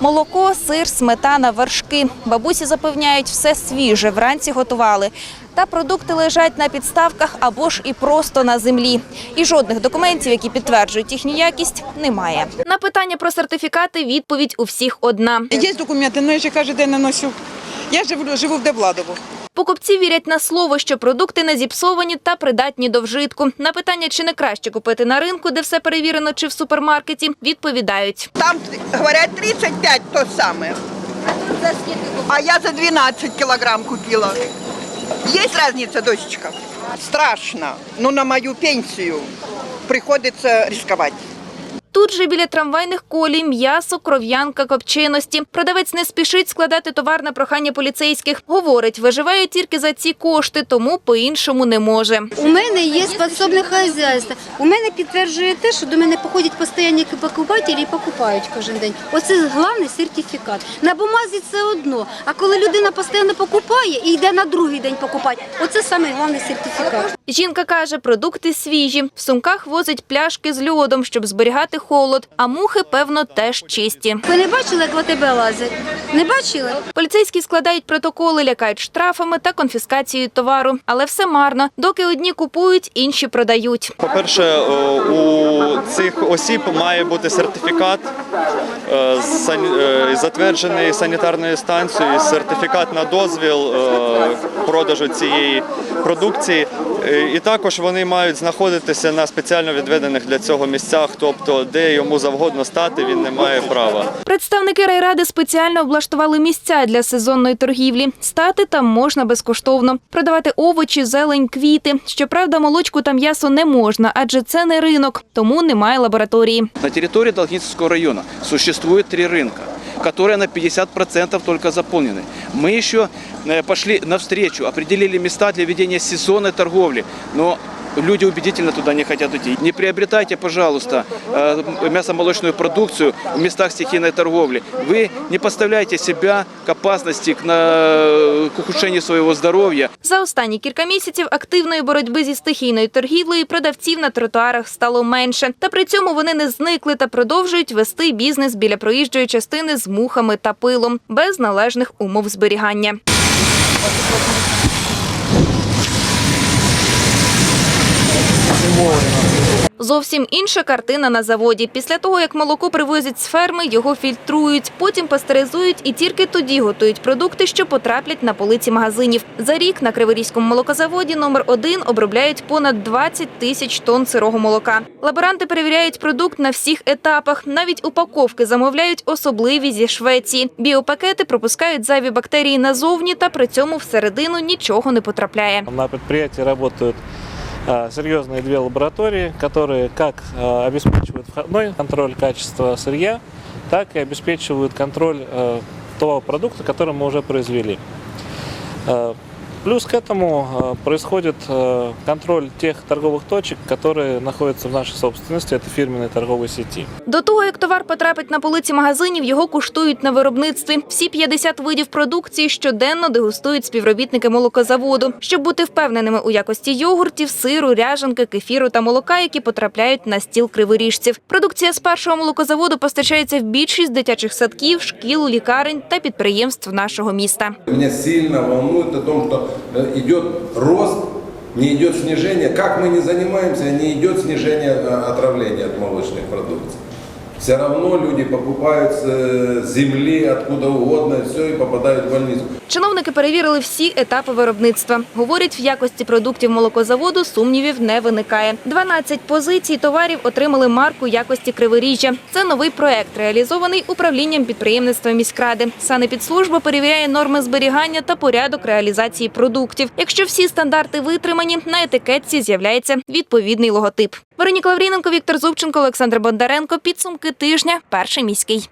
Молоко, сир, сметана, вершки. Бабусі запевняють, все свіже, вранці готували. Та продукти лежать на підставках або ж і просто на землі. І жодних документів, які підтверджують їхню якість, немає. На питання про сертифікати відповідь у всіх одна. Є документи, але я ще кажу, де не носю. Я живу, живу в Девладово. Покупці вірять на слово, що продукти не зіпсовані та придатні до вжитку. На питання, чи не краще купити на ринку, де все перевірено, чи в супермаркеті, відповідають. Там говорят 35 то самое. А я за 12 килограмм купила. Есть разница, дочечка? Страшно, но на мою пенсию приходится рисковать. Тут же біля трамвайних колій м'ясо, кров'янка, копченості. Продавець не спішить складати товар на прохання поліцейських. Говорить, виживає тільки за ці кошти, тому по-іншому не може. У мене є способне хазяйство. У мене підтверджує те, що до мене походять постійні покупателі і покупають кожен день. Оце головний сертифікат. На бумазі це одно. А коли людина постійно покупає і йде на другий день покупати, оце саме головний сертифікат. Жінка каже, продукти свіжі. В сумках возить пляшки з льодом, щоб зберігати холод. А мухи, певно, теж чисті. Ви не бачили, як в АТБ лазять? Не бачили? Поліцейські складають протоколи, лякають штрафами та конфіскацією товару. Але все марно. Доки одні купують, інші продають. По-перше, у цих осіб має бути сертифікат е, е, затверджений санітарною станцією, сертифікат на дозвіл е, продажу цієї продукції. Е, І також вони мають знаходитися на спеціально відведених для цього місцях, тобто де йому завгодно стати, він не має права. Представники райради спеціально облаштували місця для сезонної торгівлі. Стати там можна безкоштовно. Продавати овочі, зелень, квіти. Щоправда, молочку та м'ясо не можна, адже це не ринок, тому немає лабораторії. На территории Долгинцевского района существует три рынка, которые на 50% только заполнены. Мы еще э, пошли навстречу, определили места для ведения сезонной торговли, но люди убедительно туда не хотят идти. Не приобретайте, пожалуйста, э, мясомолочную продукцию в местах стихийной торговли. Вы не поставляйте себя к опасности, к, на- к ухудшению своего здоровья. За останні кілька місяців активної боротьби зі стихійною торгівлею продавців на тротуарах стало менше. Та при цьому вони не зникли та продовжують вести бізнес біля проїжджої частини з мухами та пилом без належних умов зберігання. Зовсім інша картина на заводі. Після того, як молоко привозять з ферми, його фільтрують, потім пастеризують і тільки тоді готують продукти, що потраплять на полиці магазинів. За рік на Криворізькому молокозаводі номер 1 обробляють понад 20 тисяч тонн сирого молока. Лаборанти перевіряють продукт на всіх етапах. Навіть упаковки замовляють особливі зі Швеції. Біопакети пропускають зайві бактерії назовні, та при цьому всередину нічого не потрапляє. На работают а, серьезные две лаборатории, которые как а, обеспечивают входной контроль качества сырья, так и обеспечивают контроль а, того продукта, который мы уже произвели. А, Плюс к этому а, происходит а, контроль тех торговых точек, которые находятся в нашей собственности, это фирменные торговые сети. До того, як товар потрапить на полиці магазинів, його куштують на виробництві. Всі 50 видів продукції щоденно дегустують співробітники молокозаводу, щоб бути впевненими у якості йогуртів, сиру, ряженки, кефіру та молока, які потрапляють на стіл криворіжців. Продукція з першого молокозаводу постачається в більшість дитячих садків, шкіл, лікарень та підприємств нашого міста. Меня сильно волнует о том, что э, идет рост, не идет снижение. Как мы не занимаемся, не идет снижение э, отравления от молочных продукций. Все равно люди покупают с э, земли, откуда угодно, все и попадают в больницу. Чиновники перевірили всі етапи виробництва. Говорять, в якості продуктів молокозаводу сумнівів не виникає. 12 позицій товарів отримали марку якості Криворіжжя. Це новий проект, реалізований управлінням підприємництва міськради. Санепідслужба перевіряє норми зберігання та порядок реалізації продуктів. Якщо всі стандарти витримані, на етикетці з'являється відповідний логотип. Вероніка Лавріненко, Віктор Зубченко, Олександр Бондаренко. Підсумки тижня. Перший міський.